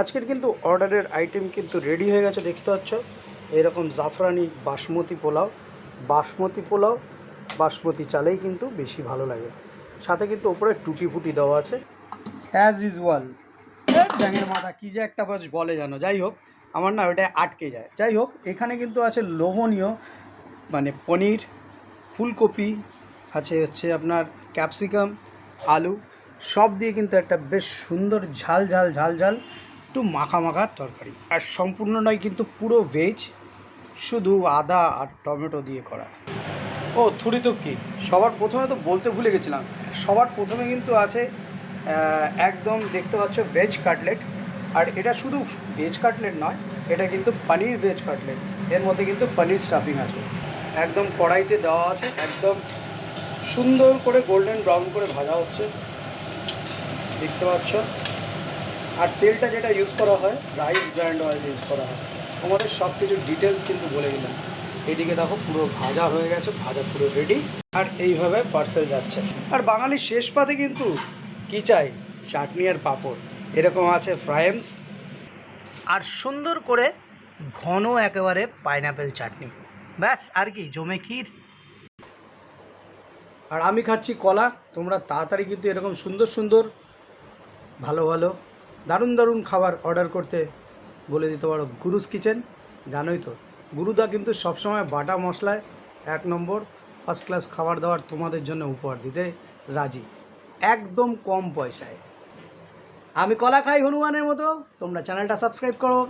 আজকের কিন্তু অর্ডারের আইটেম কিন্তু রেডি হয়ে গেছে, দেখতে পাচ্ছ। এরকম জাফরানি বাসমতি পোলাও বাসমতি পোলাও, বাসমতি চালেই কিন্তু বেশি ভালো লাগে। সাথে কিন্তু ওপরে টুটি ফুটি দেওয়া আছে। অ্যাজ ইউজুয়াল ব্যাঙের মাথা কী যে একটা বাস বলে জানো। যাই হোক, আমার না ওটা আটকে যায়। যাই হোক, এখানে কিন্তু আছে লোভনীয় মানে পনির, ফুলকপি, আছে হচ্ছে আপনার ক্যাপসিকাম আলু, সব দিয়ে কিন্তু একটা বেশ সুন্দর ঝাল ঝাল ঝাল ঝাল একটু মাখা মাখা তরকারি। আর সম্পূর্ণ নয়, কিন্তু পুরো ভেজ শুধু আদা আর টমেটো দিয়ে করা। ও থুড়ি কি? সবার প্রথমে তো বলতে ভুলে গেছিলাম। সবার প্রথমে কিন্তু আছে একদম দেখতে পাচ্ছ ভেজ কাটলেট আর এটা শুধু ভেজ কাটলেট নয়, এটা কিন্তু পনির ভেজ কাটলেট এর মধ্যে কিন্তু পনির স্টাফিং আছে। একদম কড়াইতে দেওয়া আছে, একদম সুন্দর করে গোল্ডেন ব্রাউন করে ভাজা হচ্ছে। দেখতে পাচ্ছ? আর তেলটা যেটা ইউজ করা হয় রাইস ব্র্যান্ড অয়েল ইউজ করা হয়। তোমাদের সব কিছু ডিটেলস কিন্তু বলে দিলাম। এদিকে দেখো, পুরো ভাজা হয়ে গেছে, ভাজা পুরো রেডি আর এইভাবে পার্সেল যাচ্ছে। আর বাঙালির শেষ পাতে কিন্তু কি চাই? চাটনি আর পাঁপড়। এরকম আছে ফ্রাইমস আর সুন্দর করে ঘন একেবারে পাইনাপেল চাটনি। ব্যাস, আর কি, জমে ক্ষীর। আর আমি খাচ্ছি কলা। তোমরা তাড়াতাড়ি কিন্তু এরকম সুন্দর সুন্দর, ভালো ভালো দারুণ দারুণ খাবার অর্ডার করতে বলে দিতে পারো গুরুস কিচেন জানোই তো। গুরুদা কিন্তু সবসময় বাটা মশলায় এক নম্বর ফার্স্ট ক্লাস খাবার দাবার তোমাদের জন্য উপহার দিতে রাজি। একদম কম পয়সায়। আমি কলা খাই হনুমানের মতো, তোমরা চ্যানেলটা সাবস্ক্রাইব করো।